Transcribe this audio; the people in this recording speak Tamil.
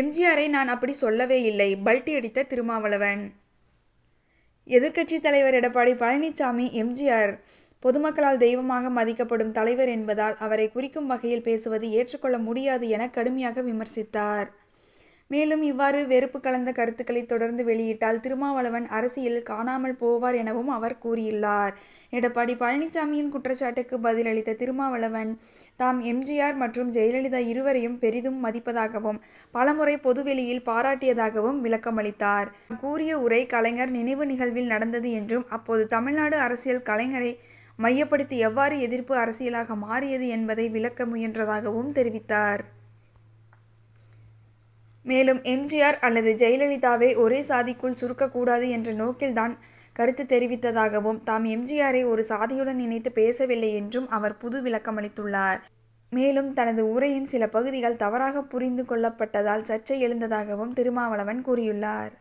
எம்ஜிஆரை நான் அப்படி சொல்லவே இல்லை. பல்டி அடித்த திருமாவளவன். எதிர்க்கட்சி தலைவர் எடப்பாடி பழனிசாமி எம்ஜிஆர் பொதுமக்களால் தெய்வமாக மதிக்கப்படும் தலைவர் என்பதால் அவரை குறிக்கும் வகையில் பேசுவது ஏற்றுக்கொள்ள முடியாது என கடுமையாக விமர்சித்தார். மேலும் இவ்வாறு வெறுப்பு கலந்த கருத்துக்களை தொடர்ந்து வெளியிட்டால் திருமாவளவன் அரசியலில் காணாமல் போவார் எனவும் அவர் கூறியுள்ளார். எடப்பாடி பழனிசாமியின் குற்றச்சாட்டுக்கு பதிலளித்த திருமாவளவன் தாம் எம்ஜிஆர் மற்றும் ஜெயலலிதா இருவரையும் பெரிதும் மதிப்பதாகவும் பலமுறை பொதுவெளியில் பாராட்டியதாகவும் விளக்கமளித்தார். கூறிய உரை கலைஞர் நினைவு நிகழ்வில் நடந்தது என்றும் அப்போது தமிழ்நாடு அரசியல் கலைஞரை மையப்படுத்தி எவ்வாறு எதிர்ப்பு அரசியலாக மாறியது என்பதை விளக்க முயன்றதாகவும் தெரிவித்தார். மேலும் எம்ஜிஆர் அல்லது ஜெயலலிதாவை ஒரே சாதிக்குள் சுருக்கக்கூடாது என்ற நோக்கில்தான் கருத்து தெரிவித்ததாகவும் தாம் எம்ஜிஆரை ஒரு சாதியுடன் இணைத்து பேசவில்லை என்றும் அவர் புது விளக்கமளித்துள்ளார். மேலும் தனது உரையின் சில பகுதிகள் தவறாக புரிந்து கொள்ளப்பட்டதால் சர்ச்சை எழுந்ததாகவும் திருமாவளவன் கூறியுள்ளார்.